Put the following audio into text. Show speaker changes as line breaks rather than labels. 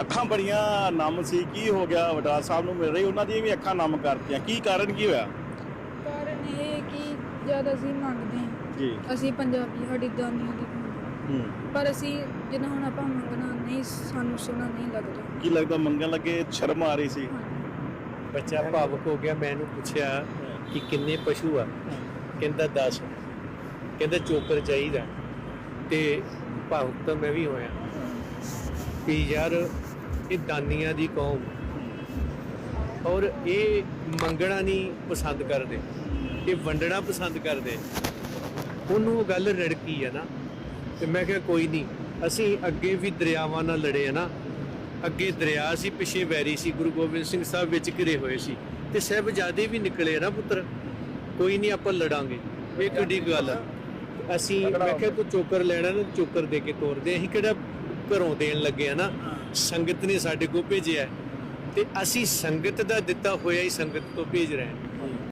ਅੱਖਾਂ ਬੜੀਆਂ ਨਮ ਸੀ ਕੀ ਹੋ ਗਿਆ ਵਡਾਲ ਸਾਹਿਬ ਨੂੰ ਮਿਲ ਰਹੀ ਉਹਨਾਂ ਦੀਆਂ ਵੀ ਅੱਖਾਂ ਨਮ ਕਰਤੀਆਂ ਕੀ ਕਾਰਨ ਕੀ ਹੋਇਆ?
ਕਾਰਨ ਇਹ ਕਿ ਜਦ ਅਸੀਂ ਮੰਗਦੇ ਹਾਂ
ਜੀ।
ਅਸੀਂ ਪੰਜਾਬੀ ਸਾਡੀ ਦਾਨੀਆਂ ਦੀ।
ਹੂੰ।
ਪਰ ਅਸੀਂ ਜਦੋਂ ਹੁਣ ਆਪਾਂ ਮੰਗਣਾ ਨਹੀਂ ਸਾਨੂੰ ਸੋਹਣਾ ਨਹੀਂ ਲੱਗਦਾ।
ਕੀ ਲੱਗਦਾ ਮੰਗਣ ਲੱਗੇ ਸ਼ਰਮ ਆ ਰਹੀ ਸੀ?
ਬੱਚਾ ਭਾਵੁਕ ਹੋ ਗਿਆ ਮੈਂ ਇਹਨੂੰ ਪੁੱਛਿਆ ਕਿ ਕਿੰਨੇ ਪਸ਼ੂ ਆ? ਕਹਿੰਦਾ 10 ਕਹਿੰਦਾ ਚੋਕਰ ਚਾਹੀਦਾ। ਤੇ ਭਾਵੁਕ ਤਾਂ ਮੈਂ ਵੀ ਹੋਇਆ। ਵੀ ਯਾਰ ਇਹ ਦਾਨੀਆਂ ਦੀ ਕੌਮ ਔਰ ਇਹ ਮੰਗਣਾ ਨਹੀਂ ਪਸੰਦ ਕਰਦੇ, ਇਹ ਵੰਡਣਾ ਪਸੰਦ ਕਰਦੇ। ਉਹਨੂੰ ਉਹ ਗੱਲ ਰੜਕੀ ਆ ਨਾ, ਤੇ ਮੈਂ ਕਿਹਾ ਕੋਈ ਨਹੀਂ, ਅਸੀਂ ਅੱਗੇ ਵੀ ਦਰਿਆਵਾਂ ਨਾਲ ਲੜੇ ਆ ਨਾ, ਅੱਗੇ ਦਰਿਆ ਸੀ, ਪਿੱਛੇ ਵੈਰੀ ਸੀ, ਗੁਰੂ ਗੋਬਿੰਦ ਸਿੰਘ ਸਾਹਿਬ ਵਿੱਚ ਘਿਰੇ ਹੋਏ ਸੀ, ਤੇ ਸਾਹਿਬਜ਼ਾਦੇ ਵੀ ਨਿਕਲੇ ਨਾ ਪੁੱਤਰ। ਕੋਈ ਨਹੀਂ, ਆਪਾਂ ਲੜਾਂਗੇ। ਇਹ ਕਿੱਡੀ ਗੱਲ ਆ। ਅਸੀਂ, ਮੈਂ ਕਿਹਾ ਤੂੰ ਚੋਕਰ ਲੈਣਾ ਨਾ ਚੋਕਰ ਦੇ ਕੇ ਤੋਰਦੇ ਅਸੀਂ ਕਿਹੜਾ ਘਰੋਂ ਦੇਣ ਲੱਗੇ ਆ ਨਾ? ਸੰਗਤ ਨੇ ਸਾਡੇ ਕੋਲ ਭੇਜਿਆ ਹੈ ਤੇ ਅਸੀਂ ਸੰਗਤ ਦਾ ਦਿੱਤਾ ਹੋਇਆ ਹੀ ਸੰਗਤ ਤੋਂ ਭੇਜ ਰਹੇ ਹਾਂ।